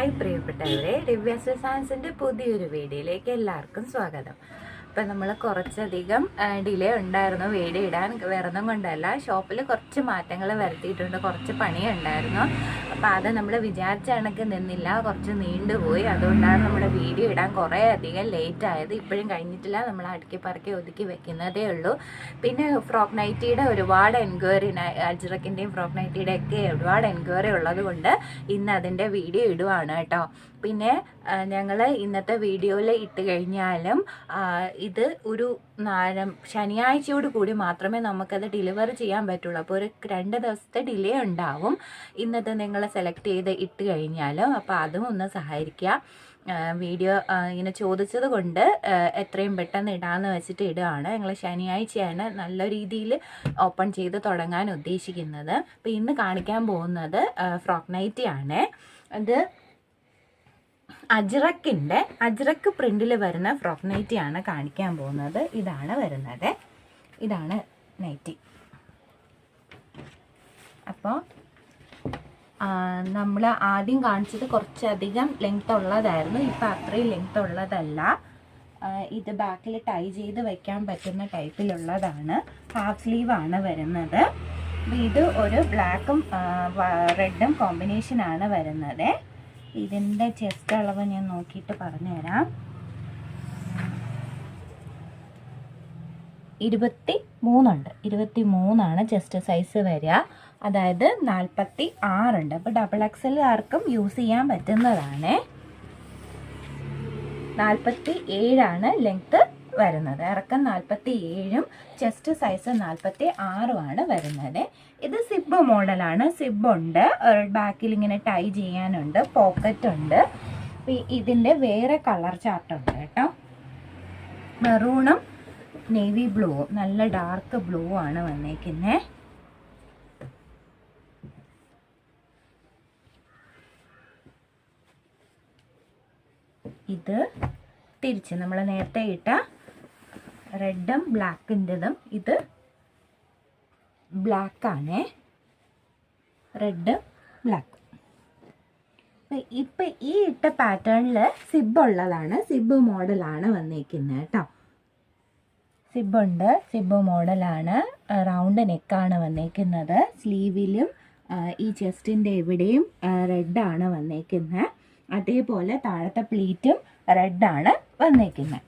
Hi പ്രിയപ്പെട്ടവരെ ദിവ്യാസ് സയൻസിന്റെ പുതിയൊരു വീഡിയോയിലേക്ക് എല്ലാവർക്കും സ്വാഗതം. അപ്പം നമ്മൾ കുറച്ചധികം ഡിലേ ഉണ്ടായിരുന്നു വീഡിയോ ഇടാൻ വേറൊന്നും കൊണ്ടല്ല. ഷോപ്പിൽ കുറച്ച് മാറ്റങ്ങൾ വരുത്തിയിട്ടുണ്ട്. കുറച്ച് പണിയുണ്ടായിരുന്നു. അപ്പോൾ അത് നമ്മൾ വിചാരിച്ച കണക്ക് നിന്നില്ല. കുറച്ച് നീണ്ടുപോയി അതുകൊണ്ടാണ് നമ്മൾ വീഡിയോ ഇടാൻ കുറേ അധികം ലേറ്റ് ആയത്. ഇപ്പോഴും കഴിഞ്ഞിട്ടില്ല. നമ്മൾ അടുക്കി പറക്കി ഒതുക്കി വെക്കുന്നതേ ഉള്ളൂ. പിന്നെ ഫ്രോക്ക് നൈറ്റിയുടെ ഒരുപാട് എൻക്വയറി അജ്രക്കിന്റെയും ഫ്രോക്ക് നൈറ്റിയുടെ ഒക്കെ ഒരുപാട് എൻക്വയറി ഉള്ളത് കൊണ്ട് ഇന്ന് അതിന്റെ വീഡിയോ ഇടുവാണ് കേട്ടോ. പിന്നെ ഞങ്ങൾ ഇന്നത്തെ വീഡിയോയിൽ ഇട്ട് കഴിഞ്ഞാലും ഇത് ഒരു നാരം ശനിയാഴ്ചയോട് കൂടി മാത്രമേ നമുക്കത് ഡെലിവർ ചെയ്യാൻ പറ്റുള്ളൂ. അപ്പോൾ ഒരു രണ്ട് ദിവസത്തെ ഡിലേ ഉണ്ടാവും. ഇന്നത്തെ നിങ്ങൾ സെലക്ട് ചെയ്ത് ഇട്ട് കഴിഞ്ഞാലും അപ്പോൾ അതും ഒന്ന് സഹായിക്കുക വീഡിയോ ഇങ്ങനെ ചോദിച്ചത് കൊണ്ട് എത്രയും പെട്ടെന്ന് ഇടാമെന്ന് വെച്ചിട്ട് ഇടുകയാണ് ഞങ്ങൾ ശനിയാഴ്ചയാണ് നല്ല രീതിയിൽ ഓപ്പൺ ചെയ്ത് തുടങ്ങാൻ ഉദ്ദേശിക്കുന്നത്. അപ്പോൾ ഇന്ന് കാണിക്കാൻ പോകുന്നത് ഫ്രോക്ക് നൈറ്റി ആണ് അജ്രക്കിന്റെ അജ്രക്ക് പ്രിന്റിൽ വരുന്ന ഫ്രോക്ക് നൈറ്റി ആണ് കാണിക്കാൻ പോകുന്നത്. ഇതാണ് വരുന്നത്. ഇതാണ് നൈറ്റി. അപ്പോൾ നമ്മൾ ആദ്യം കാണിച്ചത് കുറച്ചധികം ലെങ്ത് ഉള്ളതായിരുന്നു. ഇപ്പം അത്രയും ലെങ്ത് ഉള്ളതല്ല. ഇത് ബാക്കിൽ ടൈ ചെയ്ത് വെക്കാൻ പറ്റുന്ന ടൈപ്പിലുള്ളതാണ് ഹാഫ് സ്ലീവ് ആണ് വരുന്നത്. ഇത് ഒരു ബ്ലാക്കും റെഡും കോമ്പിനേഷൻ ആണ് വരുന്നത്. ഇതിന്റെ ചെസ്റ്റ് അളവ് ഞാൻ നോക്കിയിട്ട് പറഞ്ഞു തരാം ഇരുപത്തി മൂന്നുണ്ട് ഇരുപത്തി മൂന്നാണ് ചെസ്റ്റ് സൈസ് വരിക. അതായത് നാൽപ്പത്തി ആറുണ്ട് അപ്പോൾ ഡബിൾ എക്സൽ ആർക്കും യൂസ് ചെയ്യാൻ പറ്റുന്നതാണ്. നാൽപ്പത്തി ഏഴാണ് ലെങ്ത് വരുന്നത്. ഇറക്കം നാൽപ്പത്തി ഏഴും ചെസ്റ്റ് സൈസ് നാൽപ്പത്തി ആറുമാണ് വരുന്നത്. ഇത് സിബ് മോഡലാണ്. സിബ് ഉണ്ട് ബാക്കിൽ ഇങ്ങനെ ടൈ ചെയ്യാനുണ്ട്. പോക്കറ്റ് ഉണ്ട്. ഇതിന്റെ വേറെ കളർ ചാർട്ട് ഉണ്ട് കേട്ടോ. മെറൂണും നേവി ബ്ലൂ നല്ല ഡാർക്ക് ബ്ലൂ ആണ് വന്നേക്കുന്നത് ഇത് തിരിച്ച് നമ്മൾ നേരത്തെ ഇട്ട റെഡും ബ്ലാക്കിന്റെതും. ഇത് ബ്ലാക്കാണേ. Red black. ഇപ്പം ഈ ഇട്ട പാറ്റേണിൽ സിബ് ഉള്ളതാണ്. സിബ് മോഡലാണ് വന്നേക്കുന്നത് കേട്ടോ. സിബ് ഉണ്ട്. സിബ് മോഡലാണ്. റൗണ്ട് നെക്കാണ് വന്നേക്കുന്നത്. സ്ലീവിലും ഈ ചെസ്റ്റിന്റെ എവിടെയും റെഡാണ് വന്നേക്കുന്നത് അതേപോലെ താഴത്തെ പ്ലീറ്റും റെഡാണ് വന്നേക്കുന്നത്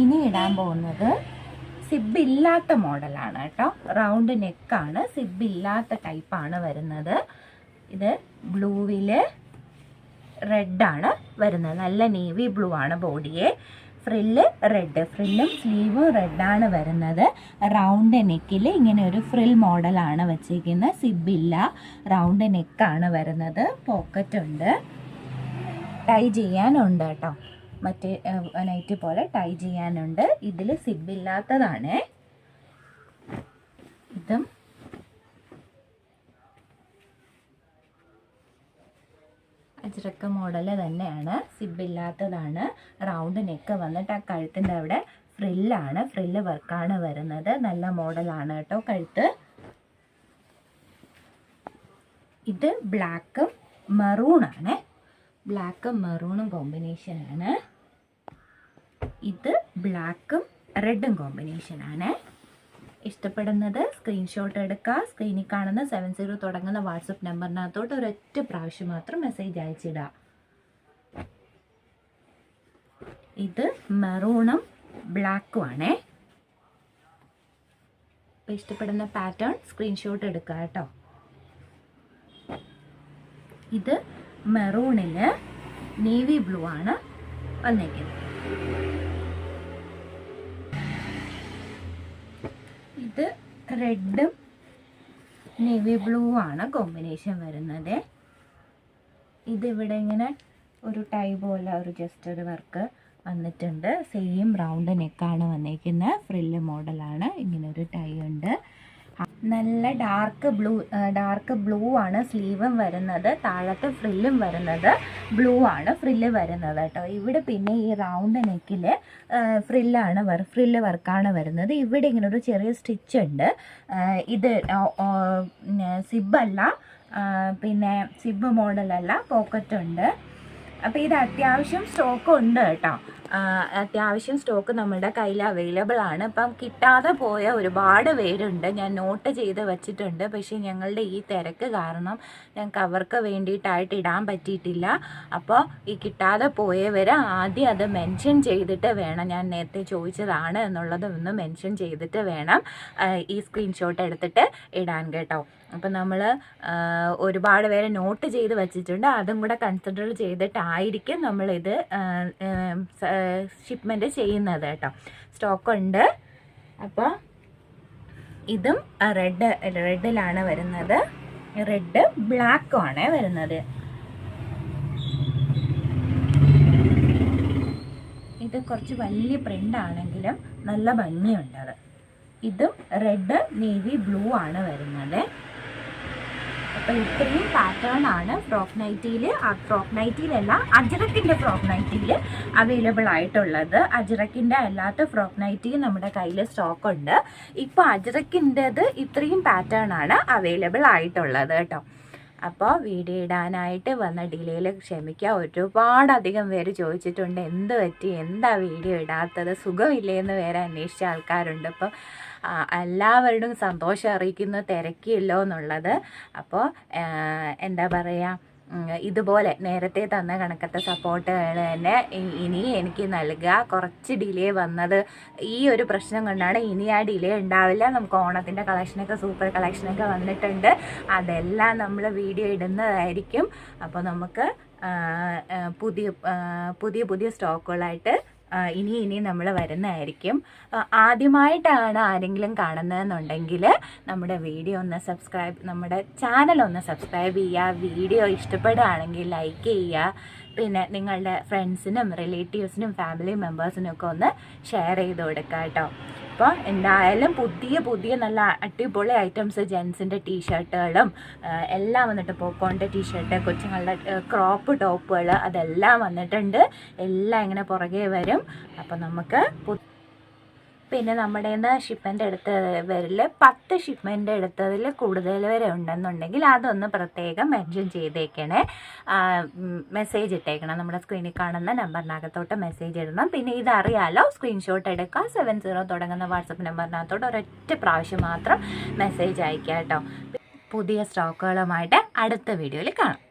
ഇനി ഇടാൻ പോകുന്നത് സിബ് ഇല്ലാത്ത മോഡലാണ് കേട്ടോ. റൗണ്ട് നെക്കാണ് സിബ് ഇല്ലാത്ത ടൈപ്പാണ് വരുന്നത്. ഇത് ബ്ലൂവിൽ റെഡാണ് വരുന്നത്. നല്ല നേവി ബ്ലൂ ആണ് ബോഡിയെ. Frill red. ഫ്രില്ലും സ്ലീവും റെഡാണ് വരുന്നത്. റൗണ്ട് നെക്കിൽ ഇങ്ങനെ ഒരു ഫ്രിൽ മോഡലാണ് വെച്ചിരിക്കുന്നത്. സിബില്ല റൗണ്ട് നെക്കാണ് വരുന്നത്. പോക്കറ്റ് ഉണ്ട്. ടൈ ചെയ്യാനുണ്ട് കേട്ടോ. മറ്റേ നൈറ്റ് പോലെ ടൈ ചെയ്യാനുണ്ട്. ഇതിൽ സിബില്ലാത്തതാണ് ഇതും അജ്രക്ക മോഡൽ തന്നെയാണ്. സിബില്ലാത്തതാണ് റൗണ്ട് നെക്ക് വന്നിട്ട് ആ കഴുത്തിന്റെ അവിടെ ഫ്രില്ലാണ് ഫ്രില്ല് വർക്കാണ് വരുന്നത്. നല്ല മോഡലാണ് കേട്ടോ കഴുത്ത്. ഇത് ബ്ലാക്കും മെറൂണാണ് ബ്ലാക്കും മെറൂണും കോമ്പിനേഷനാണ് ഇത് ബ്ലാക്കും റെഡും കോമ്പിനേഷനാണ് ഇഷ്ടപ്പെടുന്നത് സ്ക്രീൻഷോട്ട് എടുക്കുക സ്ക്രീനിൽ കാണുന്ന സെവൻ സീറോ തുടങ്ങുന്ന വാട്സപ്പ് നമ്പറിനകത്തോട്ട് ഒരൊറ്റ പ്രാവശ്യം മാത്രം മെസ്സേജ് അയച്ചിടുക ഇത് മെറൂണും ബ്ലാക്കും ആണേ. അപ്പം ഇഷ്ടപ്പെടുന്ന പാറ്റേൺ സ്ക്രീൻഷോട്ട് എടുക്കുക കേട്ടോ. ഇത് മെറൂണിൽ നേവി ബ്ലൂ ആണ് വന്നേക്കുന്നത്. ഇത് റെഡും നേവി ബ്ലൂ ആണ് കോമ്പിനേഷൻ വരുന്നത്. ഇതിവിടെ ഇങ്ങനെ ഒരു ടൈ പോലെ ഒരു ജസ്റ്റ് ഒരു വർക്ക് വന്നിട്ടുണ്ട്. സെയിം റൗണ്ട് നെക്കാണ് വന്നേക്കുന്നത്. ഫ്രില്ല് മോഡലാണ് ഇങ്ങനെ ഒരു ടൈ ഉണ്ട്. നല്ല ഡാർക്ക് ബ്ലൂ ഡാർക്ക് ബ്ലൂ ആണ് സ്ലീവും വരുന്നത്. താഴത്തെ ഫ്രില്ലും വരുന്നത്. ബ്ലൂ ആണ് ഫ്രില്ല് വരുന്നത് കേട്ടോ. ഇവിടെ പിന്നെ ഈ റൗണ്ട് നെക്കിൽ ഫ്രില്ലാണ് ഫ്രില്ല് വർക്കാണ് വരുന്നത്. ഇവിടെ ഇങ്ങനെ ഒരു ചെറിയ സ്റ്റിച്ച് ഉണ്ട്. ഇത് സിബല്ല പിന്നെ സിബ് മോഡലല്ല പോക്കറ്റ് ഉണ്ട്. അപ്പോൾ ഇത് അത്യാവശ്യം സ്റ്റോക്ക് ഉണ്ട് കേട്ടോ. അത്യാവശ്യം സ്റ്റോക്ക് നമ്മുടെ കയ്യിൽ അവൈലബിൾ ആണ്. അപ്പം കിട്ടാതെ പോയ ഒരുപാട് പേരുണ്ട്. ഞാൻ നോട്ട് ചെയ്ത് വെച്ചിട്ടുണ്ട്. പക്ഷേ ഞങ്ങളുടെ ഈ തിരക്ക് കാരണം ഞങ്ങൾക്ക് അവർക്ക് വേണ്ടിയിട്ടായിട്ട് ഇടാൻ പറ്റിയിട്ടില്ല. അപ്പോൾ ഈ കിട്ടാതെ പോയവർ ആദ്യം അത് മെൻഷൻ ചെയ്തിട്ട് വേണം. ഞാൻ നേരത്തെ ചോദിച്ചതാണ് എന്നുള്ളത് ഒന്ന് മെൻഷൻ ചെയ്തിട്ട് വേണം ഈ സ്ക്രീൻഷോട്ട് എടുത്തിട്ട് ഇടാൻ കേട്ടോ. അപ്പം നമ്മൾ ഒരുപാട് പേരെ നോട്ട് ചെയ്ത് വെച്ചിട്ടുണ്ട്. അതും കൂടെ കൺസിഡർ ചെയ്തിട്ടായിരിക്കും നമ്മളിത് ഷിപ്മെന്റ് ചെയ്യുന്നത് കേട്ടോ. സ്റ്റോക്ക് ഉണ്ട്. അപ്പോൾ ഇതും റെഡ് റെഡിലാണ് വരുന്നത്. റെഡ് ബ്ലാക്കും ആണ് വരുന്നത്. ഇത് കുറച്ച് വലിയ പ്രിന്റ് ആണെങ്കിലും നല്ല ഭംഗിയുണ്ട് അത്. ഇതും റെഡ് നേവി ബ്ലൂ ആണ് വരുന്നത്. ഇത്രയും പാറ്റേൺ ആണ് ഫ്രോക്ക് നൈറ്റിയിൽ ആ ഫ്രോക്ക് നൈറ്റിയിലല്ല അജിറക്കിന്റെ ഫ്രോക്ക് നൈറ്റിയിൽ അവൈലബിൾ ആയിട്ടുള്ളത്. അജിറക്കിന്റെ അല്ലാത്ത ഫ്രോക്ക് നൈറ്റി നമ്മുടെ കയ്യിൽ സ്റ്റോക്ക് ഉണ്ട്. ഇപ്പോൾ അജിറക്കിന്റെത് ഇത്രയും പാറ്റേൺ ആണ് അവൈലബിൾ ആയിട്ടുള്ളത് കേട്ടോ. അപ്പോൾ വീഡിയോ ഇടാനായിട്ട് വന്ന ഡിലേയിൽ ക്ഷമിക്കുക ഒരുപാടധികം പേര് ചോദിച്ചിട്ടുണ്ട് എന്ത് പറ്റി? എന്താ വീഡിയോ ഇടാത്തത്? സുഖമില്ലേ എന്ന് വേറെ അന്വേഷിച്ച ആൾക്കാരുണ്ട്. അപ്പം എല്ലാവരുടെയും സന്തോഷം അറിയിക്കുന്ന തിരക്കിയല്ലോ എന്നുള്ളത്. അപ്പോൾ എന്താ പറയുക ഇതുപോലെ നേരത്തെ തന്ന കണക്കത്തെ സപ്പോർട്ടുകൾ തന്നെ ഇനി എനിക്ക് നൽകുക കുറച്ച് ഡിലേ വന്നത് ഈ ഒരു പ്രശ്നം കൊണ്ടാണ് ഇനി ആ ഡിലേ ഉണ്ടാവില്ല. നമുക്ക് ഓണത്തിന്റെ കളക്ഷനൊക്കെ സൂപ്പർ കളക്ഷനൊക്കെ വന്നിട്ടുണ്ട്. അതെല്ലാം നമ്മൾ വീഡിയോ ഇടുന്നതായിരിക്കും. അപ്പോൾ നമുക്ക് പുതിയ പുതിയ പുതിയ സ്റ്റോക്കുകളായിട്ട് ഇനി ഇനി നമ്മൾ വരുന്നതായിരിക്കും. ആദ്യമായിട്ടാണ് ആരെങ്കിലും കാണുന്നതെന്നുണ്ടെങ്കിൽ നമ്മുടെ വീഡിയോ ഒന്ന് സബ്സ്ക്രൈബ് നമ്മുടെ ചാനൽ ഒന്ന് സബ്സ്ക്രൈബ് ചെയ്യുക. വീഡിയോ ഇഷ്ടപ്പെടുകയാണെങ്കിൽ ലൈക്ക് ചെയ്യുക. പിന്നെ നിങ്ങളുടെ ഫ്രണ്ട്സിനും റിലേറ്റീവ്സിനും ഫാമിലി മെമ്പേഴ്സിനും ഒക്കെ ഒന്ന് ഷെയർ ചെയ്ത് കൊടുക്കുക കേട്ടോ. അപ്പോൾ എന്തായാലും പുതിയ പുതിയ നല്ല അടിപൊളി ഐറ്റംസ് ജെൻസിന്റെ ടീഷർട്ടുകളും എല്ലാം വന്നിട്ട് പോക്കോണിന്റെ ടീഷർട്ട് കൊച്ചുങ്ങളുടെ ക്രോപ്പ് ടോപ്പുകൾ അതെല്ലാം വന്നിട്ടുണ്ട്. എല്ലാം ഇങ്ങനെ പുറകെ വരും. അപ്പോൾ നമുക്ക് പിന്നെ നമ്മുടെ ഷിപ്മെന്റ് എടുത്തവരിൽ പത്ത് ഷിപ്മെന്റ് എടുത്തതിൽ കൂടുതൽ വരെ ഉണ്ടെന്നുണ്ടെങ്കിൽ അതൊന്ന് പ്രത്യേകം മെൻഷൻ ചെയ്തേക്കണേ. മെസ്സേജ് ഇട്ടേക്കണം. നമ്മുടെ സ്ക്രീനിൽ കാണുന്ന നമ്പറിനകത്തോട്ട് മെസ്സേജ് ഇടണം. പിന്നെ ഇതറിയാലോ സ്ക്രീൻഷോട്ട് എടുക്കുക. സെവൻ സീറോ തുടങ്ങുന്ന വാട്സപ്പ് നമ്പറിനകത്തോട്ട് ഒരൊറ്റ പ്രാവശ്യം മാത്രം മെസ്സേജ് അയക്കുക കേട്ടോ. പുതിയ സ്റ്റോക്കുകളുമായിട്ട് അടുത്ത വീഡിയോയിൽ കാണാം.